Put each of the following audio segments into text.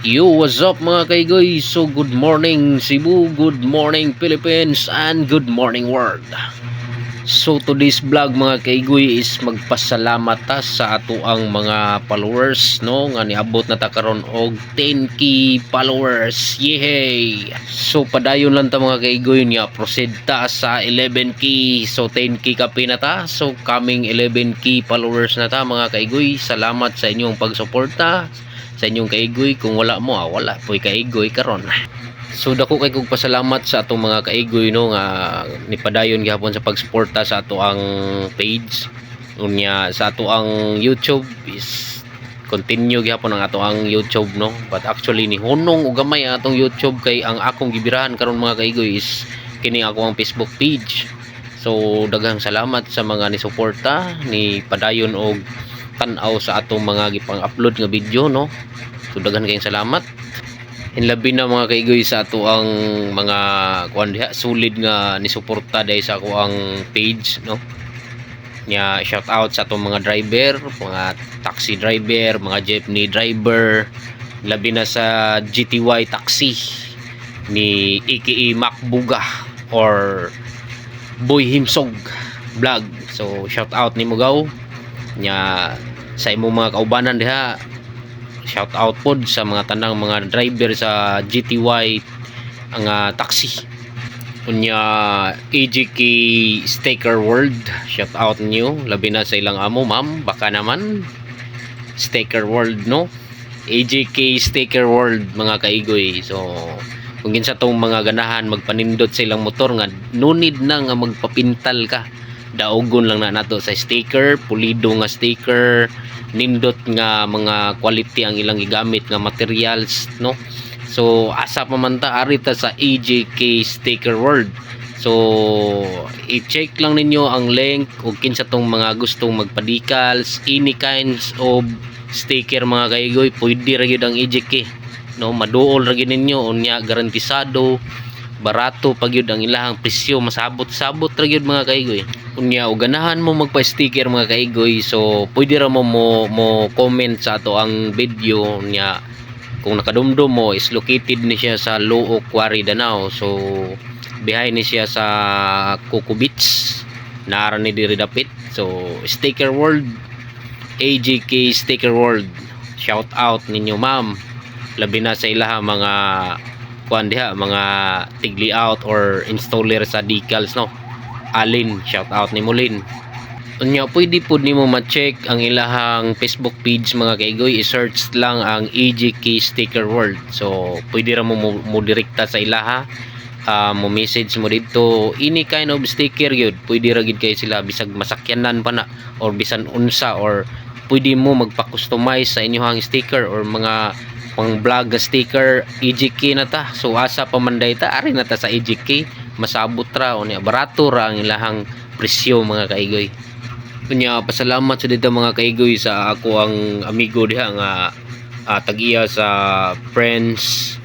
Yo, what's up mga kaigoy? So, good morning Cebu, good morning Philippines, and good morning world. So, today's vlog mga kaigoy is magpasalamat ta sa ato ang mga followers, no? Nga niabot na ta karon og 10k followers. Yay! So, padayon lang ta mga kaigoy niya. Proceed ta sa 11k. So, 10k kapi na ta. So, coming 11k followers na ta mga kaigoy. Salamat sa inyong pagsuporta sa inyong kaigoy kung wala mo ah, wala po'y kaigoy karon. So dako kay kog pasalamat sa atong mga kaigoy no nga nipadayon gihapon sa pagsuporta sa ato ang page. Unya sa ato ang YouTube is continue gihapon ang ato ang YouTube no. But actually ni hunong ug gamay ang atong YouTube kay ang akong gibirahan karon mga kaigoy is kini ako ang Facebook page. So daghang salamat sa mga ni suporta ni padayon og tan-aw sa atong mga gipang-upload nga video no So daghan kayong salamat. Inlabi na mga kaigoy sa ato ang mga kuan diha solid nga ni suporta dahil sa ako ang page no. Nya shout out sa atong mga driver, mga taxi driver, mga jeepney driver, labi na sa GTY taxi ni AKA Macbuga or Boy Himsog vlog. So shout out ni Mugaw nya sa imong mga kaubanan diha. Shout out pod sa mga tanang mga driver sa GTY ang uh, taxi. Unya AGK Staker World. Shout out niyo. Labi na sa ilang amo ma'am. Baka naman Staker World no? AGK Staker World mga kaigoy. So kung ginsa tong mga ganahan magpanindot sa ilang motor nga no need na nga magpapintal ka daogon lang na nato sa sticker pulido nga sticker nindot nga mga quality ang ilang gigamit nga materials no? So asa pa man ta ari sa EJK sticker world. So i-check lang ninyo ang link ug kinsa tong mga gustong magpadicals any kinds of sticker mga kaigoy pwede ra gyud ang EJK no? Maduol ra gyud ninyo unya garantisado barato pag yun ang ilahang presyo. Masabot-sabot ra gyud mga kaigoy unya og ganahan mo magpa-sticker mga kaigoy so pwede ra mo mo, mo comment sa ato ang video. Nya kung nakadumdum mo is located ni siya sa Luok Quarry Danao. So behind ni siya sa Coco Beach naara ni diri dapit. So sticker world. AJK sticker world. Shout out ninyo ma'am. Labi na sa ilaha mga kuan diha mga tigli out or installer sa decals no? Alin shout out ni Mulin. Unya pwede pud nimo ma-check ang ilahang Facebook page mga kaigoy. I-search lang ang EGK sticker world. So pwede ra mo mo direkta sa ilaha. Uh, mo message mo dito any kind of sticker yun. Pwede ra gid kay sila bisag masakyanan pa na or bisan unsa or pwede mo magpa-customize sa inyong sticker or mga pang vlog sticker EGK na ta. So asa pamanday ta ari na ta sa EGK masabot ra o niya barato ra ang ilahang presyo mga kaigoy kunya pasalamat sa dito mga kaigoy sa ako ang amigo diha nga uh, tagiya sa Prince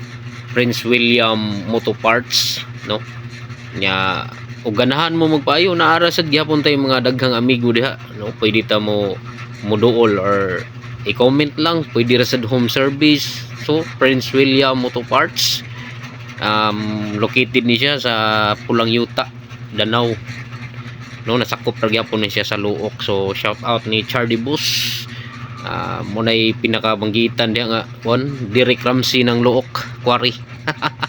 Prince William Moto Parts no? Nya ug ganahan mo magpaayo naara sad gyapon tay mga daghang amigo diha no? Pwede ta mo muduol or i-comment lang pwede ra sa home service. So Prince William Moto Parts um, located ni siya sa Pulang Yuta Danau. No nasakop ra gyapon ni siya sa Luok. So shout out ni Charlie Bus. Uh, mo nay pinakabanggitan diha nga kon Derek Ramsey ng Luok Quarry.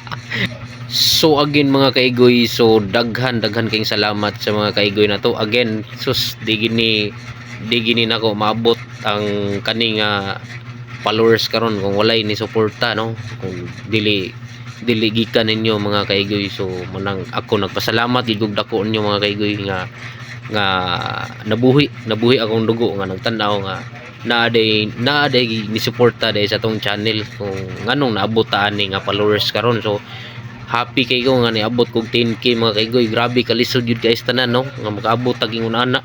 So again mga kaigoy, so daghan daghan kayong salamat sa mga kaigoy na to. Again, sus di gini di gini nako maabot ang kaning uh, followers karon kung walay ni suporta no. Kung dili dili gikan ninyo mga kaigoy. So manang ako nagpasalamat gigug dako ninyo mga kaigoy nga nga nabuhi nabuhi akong dugo nga nagtanaw nga naaday naaday ni suporta dahil sa tong channel. Kung nganong naabot ta ani nga followers karon. So happy kay ko nga niabot kog 10k mga kaigoy grabe kalisod yun guys tanan no? Nga makaabot taging unana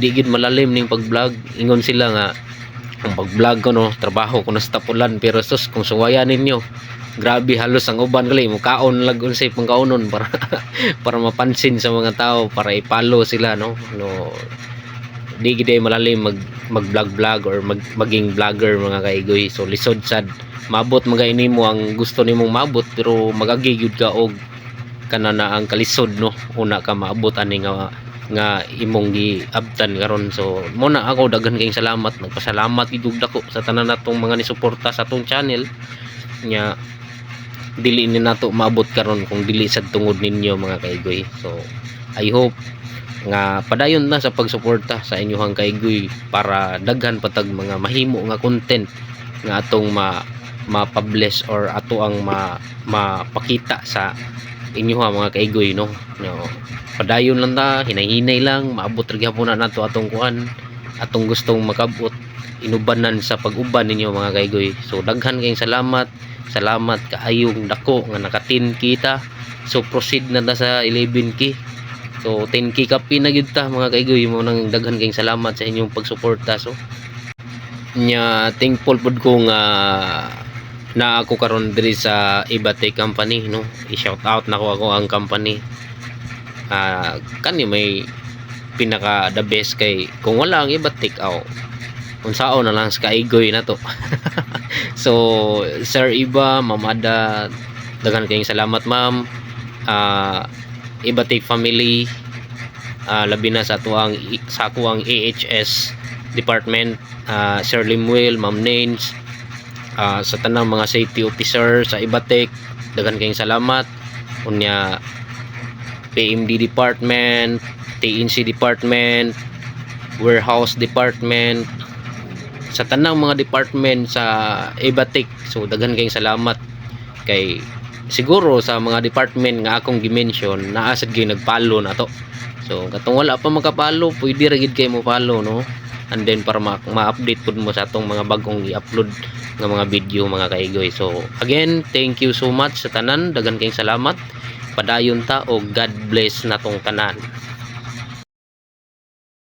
di gid malalim ning pag-vlog. Ingon sila nga ang pag-vlog ko no trabaho ko na sa pero sus kung suwayan ninyo grabe halos ang uban gali mo kaon lag unsay pangkaunon para para mapansin sa mga tao para ipalo sila no? No di gid malalim mag mag vlog or mag, maging vlogger mga kaigoy so lisod sad. Maabot mga nimo ang gusto nimong maabot pero magagi gyud ka og kana na ang kalisod no? Una ka maabot ani nga nga imong giabtan karon. So mo na ako daghan kayong salamat. Nagpasalamat gid dako sa tanan natong mga nisuporta sa atong channel. Nya dili ni nato maabot karon kung dili sa tungod ninyo mga kaigoy so I hope nga padayon na sa pagsuporta sa inyong kaigoy para daghan patag mga mahimo nga content nga atong ma ma-publish or ato ang ma mapakita sa inyo mga kaigoy no? No. Padayon lang ta hinay-hinay lang maabot ra gyapon na nato atong kuan atong gustong makabot inubanan sa pag-uban ninyo mga kaigoy so daghan kayong salamat salamat kaayong dako nga naka 10 kita so proceed na ta sa 11k so 10k kapi na gyud ta mga kaigoy mo nang daghan kayong salamat sa inyong pagsuporta so. Nya thankful pud ko nga na ako karon diri sa Ibate company no? I-shout out na ko ako ang company. Ah kani may pinaka the best kay kung wala ang Ibate aw unsao na lang sa kaigoy na to. So sir Iba Ma'am Ada daghan kayong salamat ma'am. Ah Ibate family ah, labi na sa tuang sa ako ang AHS department. Ah, Sir Limuel, Ma'am Nains ah, sa tanang mga safety officer sa Ibatek daghan kayong salamat. Unya PMD department TNC department warehouse department. Sa tanang mga department sa Ibatek so daghan kayong salamat. Kay siguro sa mga department nga akong gimension naa sad gyud nagpalo na to. So katong wala pa makapalo pwede ra gid kay mo follow no? And then para ma- ma-update pud mo sa atong mga bagong i-upload nga mga video mga kaigoy. So again thank you so much sa tanan. Daghan kayong salamat. Padayon ta o God bless natong tanan